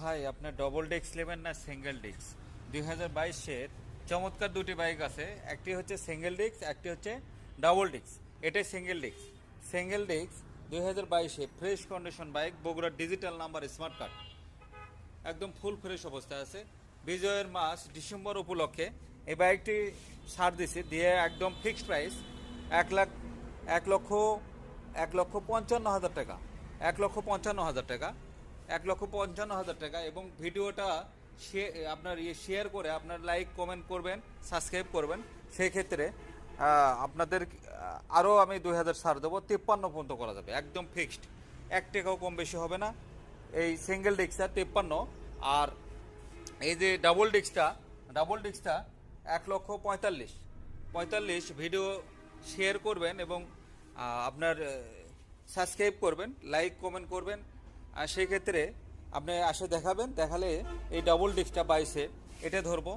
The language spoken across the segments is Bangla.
ভাই, আপনার ডবল ডেক্স নেবেন না সিঙ্গেল ডিস্ক দুই হাজার চমৎকার দুটি বাইক আছে। একটি হচ্ছে সিঙ্গেল ডিস্ক একটি হচ্ছে ডাবল ডিস্ক এটাই সিঙ্গেল ডিস্ক সিঙ্গেল ডিস্ক দুই হাজার বাইশে ফ্রেশ কন্ডিশন বাইক বগুড়ার ডিজিটাল নাম্বার স্মার্ট কার্ড একদম ফুল ফ্রেশ অবস্থায় আছে। বিজয়ের মাস ডিসেম্বর উপলক্ষে এই বাইকটি ছাড় দিছে। দিয়ে একদম ফিক্সড প্রাইস এক লাখ, এক লক্ষ এক লক্ষ পঞ্চান্ন হাজার টাকা। এক লক্ষ পঞ্চান্ন হাজার টাকা। এক লক্ষ পঞ্চান্ন হাজার টাকা এবং ভিডিওটা আপনার ইয়ে শেয়ার করে আপনার লাইক কমেন্ট করবেন সাবস্ক্রাইব করবেন। সেই ক্ষেত্রে আপনাদের আরও আমি দুই হাজার ছাড় দেবো, তিপ্পান্ন পর্যন্ত করা যাবে, একদম ফিক্সড এক টাকাও কম বেশি হবে না। এই সিঙ্গেল ডিস্কটা তিপ্পান্ন, আর এই যে ডাবল ডিস্কটা ডাবল ডিস্কটা এক লক্ষ পঁয়তাল্লিশ। পঁয়তাল্লিশ ভিডিও শেয়ার করবেন এবং আপনার সাবস্ক্রাইব করবেন লাইক কমেন্ট করবেন। আর সেই ক্ষেত্রে আপনি আসে দেখাবেন, দেখালে এই ডাবল ডিস্কটা বাইশে এটা ধরবো।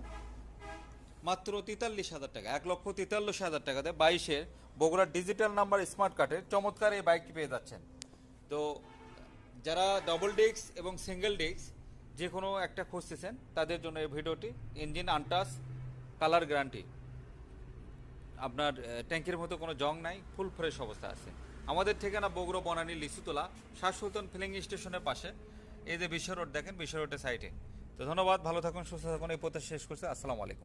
মাত্র তেতাল্লিশ হাজার টাকা, এক লক্ষ তেতাল্লিশ হাজার টাকাতে বাইশের বগুড়ার ডিজিটাল নাম্বার স্মার্ট কার্ডের চমৎকার এই বাইকটি পেয়ে যাচ্ছেন। তো যারা ডবল ডিস্ক এবং সিঙ্গেল ডিস্ক যে কোনো একটা খুঁজতেছেন, তাদের জন্য এই ভিডিওটি ইঞ্জিন আনটাস কালার গ্যারান্টি আপনার ট্যাঙ্কির মতো কোনো জং নাই ফুল ফ্রেশ অবস্থা আছে। আমাদের ঠিকানা বগুড়া বনানী লিচুতলা শাহ সুলতান ফিলিং স্টেশনের পাশে। এই যে বিশ্ব রোড দেখেন বিশ্ব রোডের সাইডে তো ধন্যবাদ, ভালো থাকুন, সুস্থ থাকুন, এই প্রত্যাশা শেষ করছে। আসসালামু আলাইকুম।